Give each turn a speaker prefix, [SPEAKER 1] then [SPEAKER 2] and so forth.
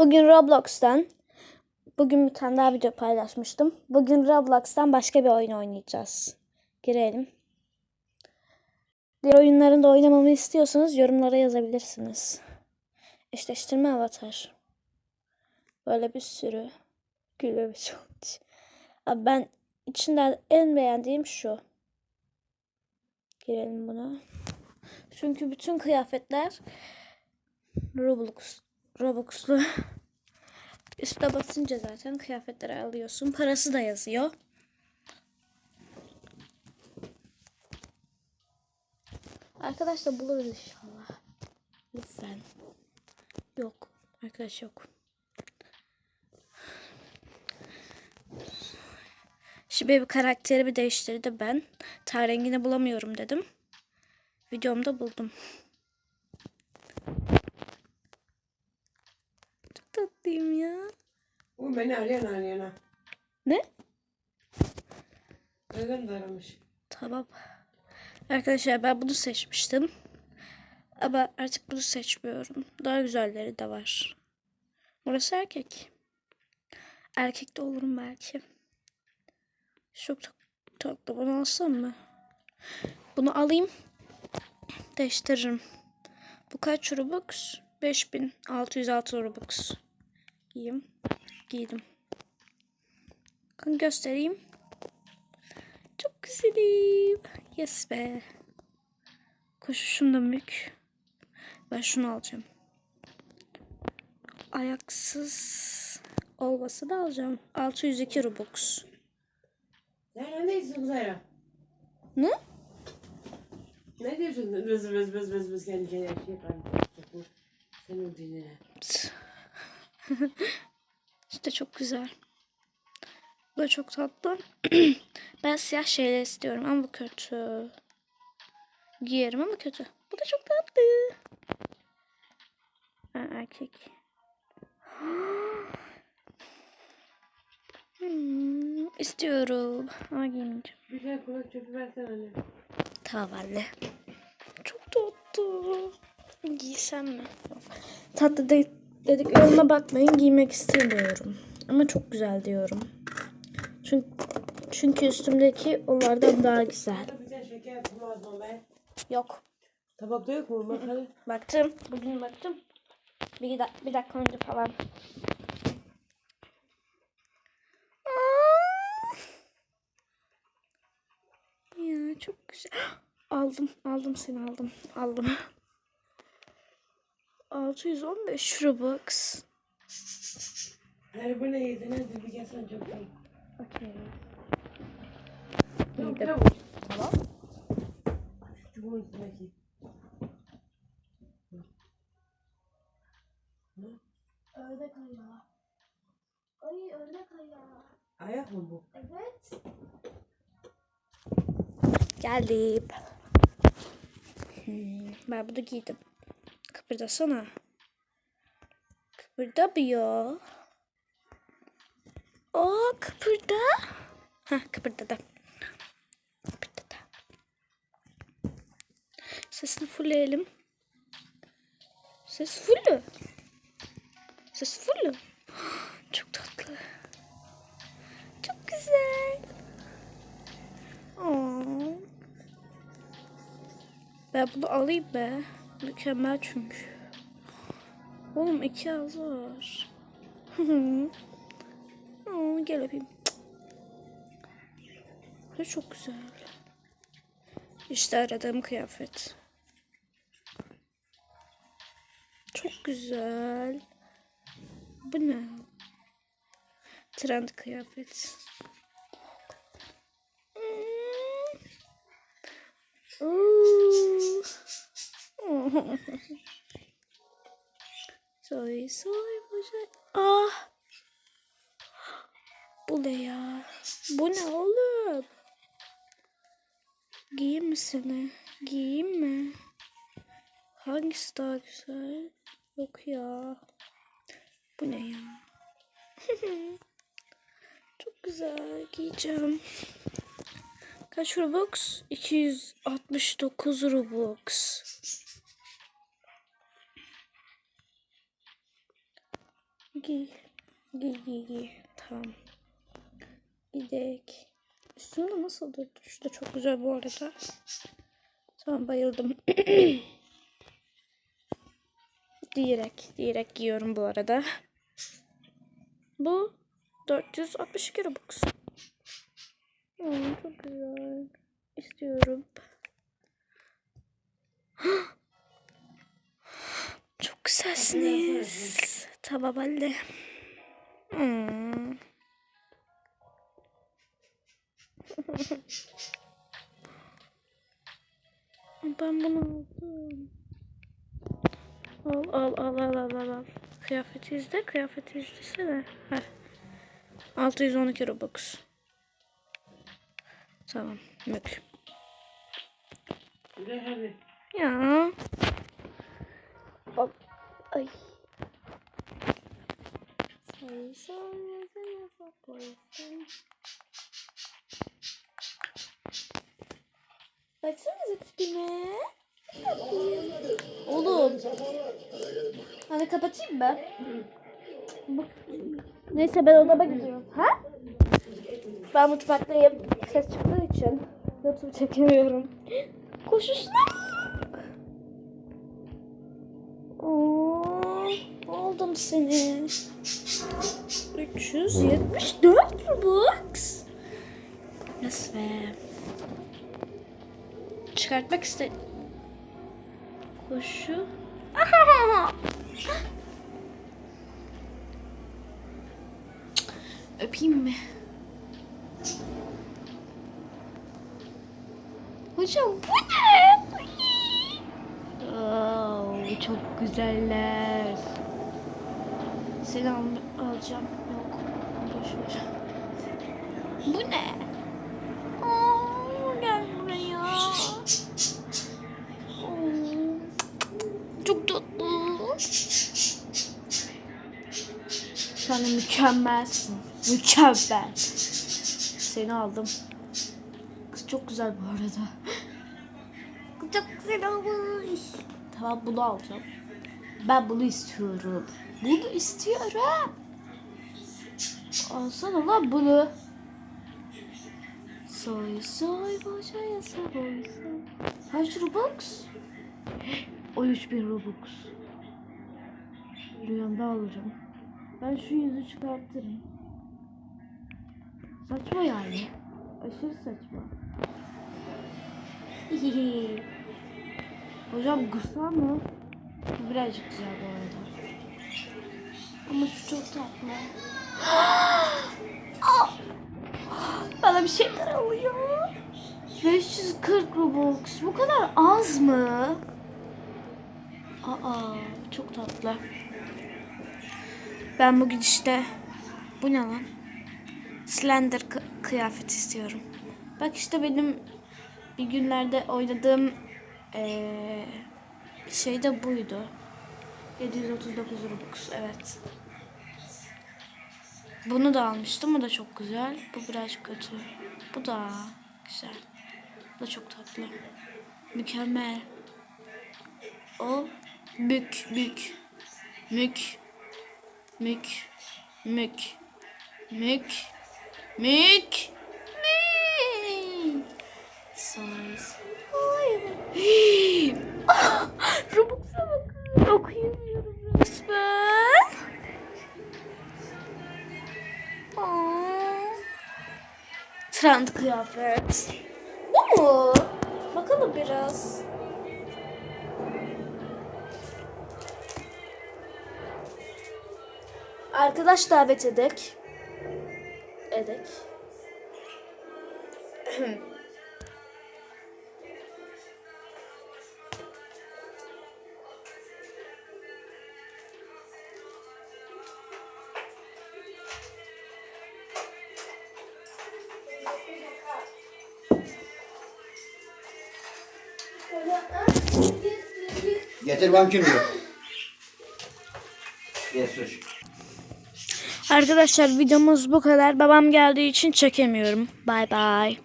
[SPEAKER 1] Bugün Roblox'tan bugün bir tane daha video paylaşmıştım. Bugün Roblox'tan başka bir oyun oynayacağız. Girelim. Diğer oyunların da oynamamı istiyorsanız yorumlara yazabilirsiniz. Eşleştirme avatar. Böyle bir sürü gülüyor challenge. Abi ben içinden en beğendiğim şu. Girelim buna. Çünkü bütün kıyafetler Roblox Robux'lu. Üste basınca zaten kıyafetleri alıyorsun. Parası da yazıyor. Arkadaşlar buluruz inşallah. Lütfen. Yok. Arkadaş yok. Şimdi bir karakteri bir değiştirdi ben. Ten rengini bulamıyorum dedim. Videomda buldum. Çok tatlıyım ya.
[SPEAKER 2] Bu beni arayan arayana.
[SPEAKER 1] Ne?
[SPEAKER 2] Neden de aramış?
[SPEAKER 1] Tamam. Arkadaşlar ben bunu seçmiştim. Ama artık bunu seçmiyorum. Daha güzelleri de var. Burası erkek. Erkek de olurum belki. Çok tak- tatlı. Bunu alsam mı? Bunu alayım. Değiştiririm. Bu kaç Robux? 5606 Robux. Giyeyim. Giydim. Bakın göstereyim. Çok güzelim. Yes be. Koşuşum da mük. Ben şunu alacağım. Ayaksız olması da alacağım. 602 Robux.
[SPEAKER 2] Sen ne diyorsun Zara?
[SPEAKER 1] Ne?
[SPEAKER 2] Ne diyorsun? Vız vız vız vız vız kendi kendine şey yapar. Senin dinle.
[SPEAKER 1] İşte çok güzel. Bu da çok tatlı. ben siyah şeyler istiyorum ama bu kötü. Giyerim ama kötü. Bu da çok tatlı. Ha, erkek. Hmm, istiyorum ama giymeyeceğim.
[SPEAKER 2] Tane kulak çöpü versene anne.
[SPEAKER 1] Tamam anne. Çok tatlı. Giysem mi? Tatlı de dediklerime bakmayın giymek istemiyorum. Ama çok güzel diyorum. Çünkü, çünkü üstümdeki onlardan daha güzel. Yok.
[SPEAKER 2] Tabakta yok mu? Bak hadi.
[SPEAKER 1] Baktım. Bugün baktım. Bir, da bir dakika önce falan. Ya çok güzel. Aldım. Aldım seni aldım. Aldım. 615 Robux.
[SPEAKER 2] Her bu ne yedin? Hadi bir gelsen çok iyi.
[SPEAKER 1] Okey.
[SPEAKER 2] Tamam.
[SPEAKER 1] Yedim.
[SPEAKER 2] Tamam.
[SPEAKER 1] Tamam.
[SPEAKER 2] Şu çubuğun üstündeki.
[SPEAKER 1] Ördek ayağı. Ay ördek ayağı.
[SPEAKER 2] Ayak mı bu?
[SPEAKER 1] Evet. Geldim. Hmm, ben bunu giydim. Kıpırdasana. Kıpırdamıyor. Aa kıpırda. Heh kıpırdadı. Kıpırdadı. Sesini fullleyelim. Ses fullü. Ses fullü. Çok tatlı. Çok güzel. Aa. Ben bunu alayım be. Mükemmel çünkü. Oğlum iki ağzı var. Aa, gel öpeyim. Bu çok güzel. İşte aradığım kıyafet. Çok güzel. Bu ne? Trend kıyafet. Hmm. Soy soy boşa. Ah. Bu ne ya? Bu ne oğlum? Giyeyim mi seni? Giyeyim mi? Hangisi daha güzel? Yok ya. Bu ne ya? Çok güzel giyeceğim. Kaç Robux? 269 Robux. Giy. Giy giy giy. Tamam. Gidek. Üstümde nasıl durdu? Şu da çok güzel bu arada. Tamam bayıldım. diyerek, diyerek giyiyorum bu arada. Bu 462 Robux. Hmm, çok güzel. İstiyorum. Çok güzelsiniz. Tamam anne. Hmm. Ben bunu aldım. Al al al al al al al. Kıyafeti izle, kıyafeti izlesene. Heh. 612 Robux. Tamam,
[SPEAKER 2] hadi.
[SPEAKER 1] Ya. Bak. Ay. Say say say Baksanıza tipime. Oğlum. Hani kapatayım mı? Bak. Neyse ben odama gidiyorum. Ha? Ben mutfaktayım. Ses çıktığı için YouTube çekemiyorum. Koşuşuna aldım seni. 374 Robux. Nasıl be? Çıkartmak iste... Koşu. Öpeyim mi? Hocam bu ne? Oo, çok güzeller. Seni al- alacağım. Yok. Boş. Bu ne? Aa, gel buraya. Oo, Çok tatlı. Sen de mükemmelsin. Mükemmel. Seni aldım. Kız çok güzel bu arada. Kız çok güzel olmuş. Tamam bunu alacağım. Ben bunu istiyorum. Bunu istiyorum. Alsana lan bunu. Soy soy boşa yasa boysa. Kaç Robux? 13 bin Robux. Rüyamda alacağım. Ben şu yüzü çıkartırım. Saçma yani. Aşırı saçma. Hocam gusa mı? Bu birazcık güzel bu arada. Ama şu çok tatlı. Ah! Bana bir şeyler alıyor. 540 Robux. Bu kadar az mı? Aa, çok tatlı. Ben bugün işte bu ne lan? Slender kı- kıyafet istiyorum. Bak işte benim bir günlerde oynadığım eee şey de buydu. 739 Robux evet. Bunu da almıştım. Bu da çok güzel. Bu biraz kötü. Bu da güzel. Bu da çok tatlı. Mükemmel. O bük bük mük mük mük mük mük Trend kıyafet. Bu mu? Bakalım biraz. Arkadaş davet edek. Edek.
[SPEAKER 3] Getir diyor. Yesus.
[SPEAKER 1] Arkadaşlar videomuz bu kadar. Babam geldiği için çekemiyorum. Bay bay.